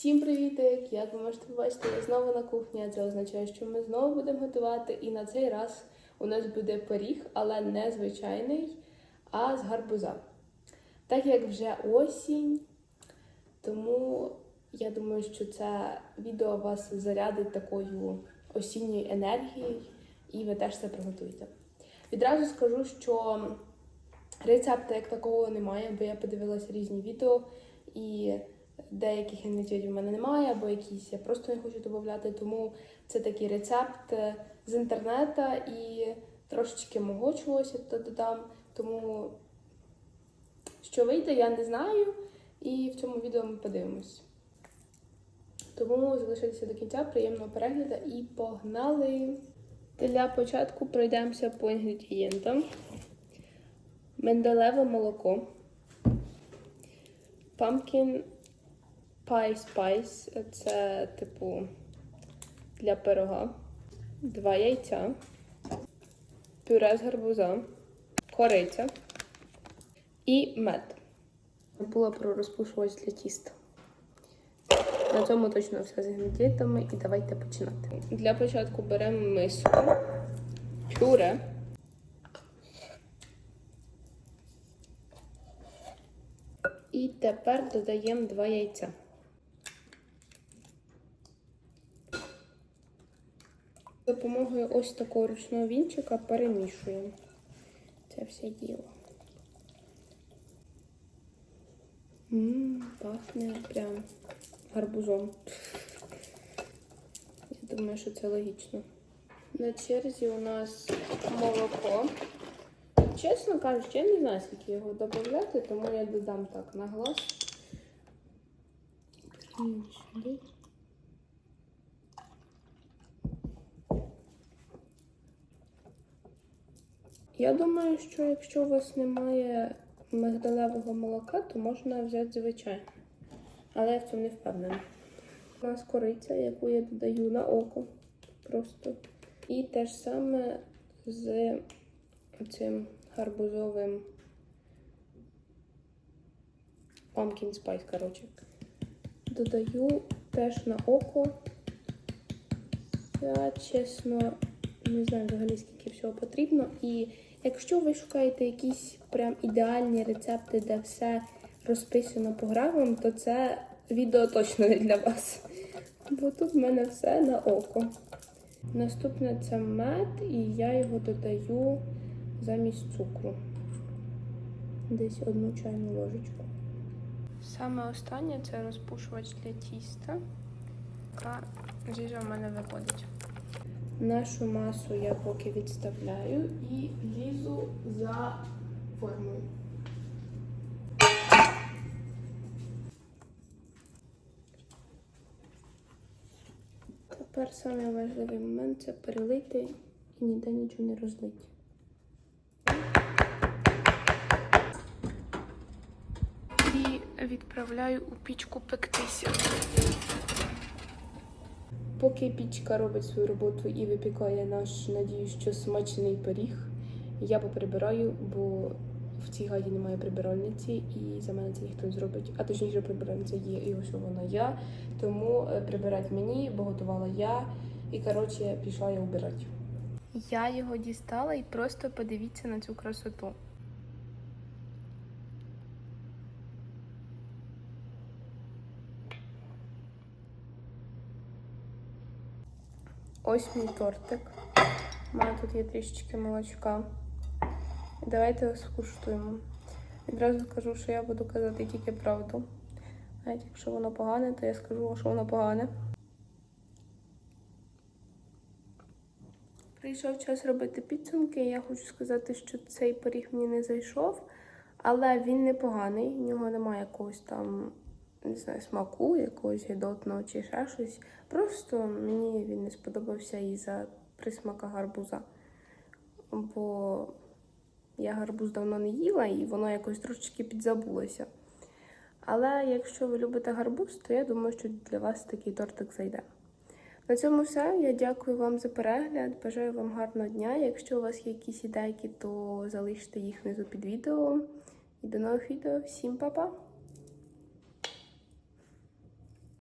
Всім привітик! Як ви можете побачити, я знову на кухні. Це означає, що ми знову будемо готувати. І на цей раз у нас буде пиріг, але не звичайний, а з гарбуза. Так як вже осінь, тому я думаю, що це відео вас зарядить такою осінньою енергією, і ви теж це приготуєте. Відразу скажу, що рецепту як такого немає, бо я подивилася різні відео і деяких інгредієнтів в мене немає, або якісь я просто не хочу додати. Тому це такий рецепт е, з інтернету і трошечки мого чогось я додам. Тому що вийде, я не знаю. І в цьому відео ми подивимось. Тому залишайтеся до кінця, приємного перегляду і погнали! Для початку пройдемося по інгредієнтам. Менделеве молоко. Pumpkin Pie Spice це типу для пирога. Два яйця, пюре з гарбуза, кориця і мед. Була про розпушувач для тіста. На цьому точно все з інгредієнтами і давайте починати. Для початку беремо миску, пюре. І тепер додаємо два яйця. Допомогою ось такого ручного вінчика перемішуємо це все діло. Ммм, пахне прям гарбузом. Я думаю, що це логічно. На черзі у нас молоко. Чесно кажучи, я не знаю, скільки його додати, тому я додам так на глаз. Сюди. Я думаю, що якщо у вас немає мигдалевого молока, то можна взяти звичайне. Але я в цьому не впевнена. У нас кориця, яку я додаю на око. Просто. І те ж саме з цим гарбузовим pumpkin spice, коротше. Додаю теж на око. Я чесно не знаю взагалі скільки всього потрібно. І якщо ви шукаєте якісь прям ідеальні рецепти, де все розписано по грамам, то це відео точно не для вас. Бо тут в мене все на око. Наступне це мед, і я його додаю замість цукру. Десь одну чайну ложечку. Саме останнє це розпушувач для тіста, яка жижа в мене виходить. Нашу масу я поки відставляю і лізу за формою. Тепер самий важливий момент це перелити і ніде нічого не розлити. І відправляю у пічку пектися. Поки пічка робить свою роботу і випікає наш, надіюсь, що смачний пиріг, я поприбираю, бо в цій гаді немає прибиральниці, і за мене це ніхто не зробить. А точніше, прибиральниця є, і ось вона я. Тому е, прибирать мені, бо готувала я. І коротше пішла я вбирати. Я його дістала і просто подивіться на цю красоту. Ось мій тортик. У мене тут є трішечки молочка. Давайте його скуштуємо. Відразу скажу, що я буду казати тільки правду. Навіть якщо воно погане, то я скажу, що воно погане. Прийшов час робити підсумки. Я хочу сказати, що цей пиріг мені не зайшов, але він непоганий. В нього немає якогось там, не знаю, смаку, якогось гідотного чи ще щось. Просто мені він не сподобався із-за присмака гарбуза. Бо я гарбуз давно не їла і воно якось трошечки підзабулося. Але якщо ви любите гарбуз, то я думаю, що для вас такий тортик зайде. На цьому все. Я дякую вам за перегляд. Бажаю вам гарного дня. Якщо у вас є якісь ідейки, то залиште їх внизу під відео. І до нових відео. Всім па-па!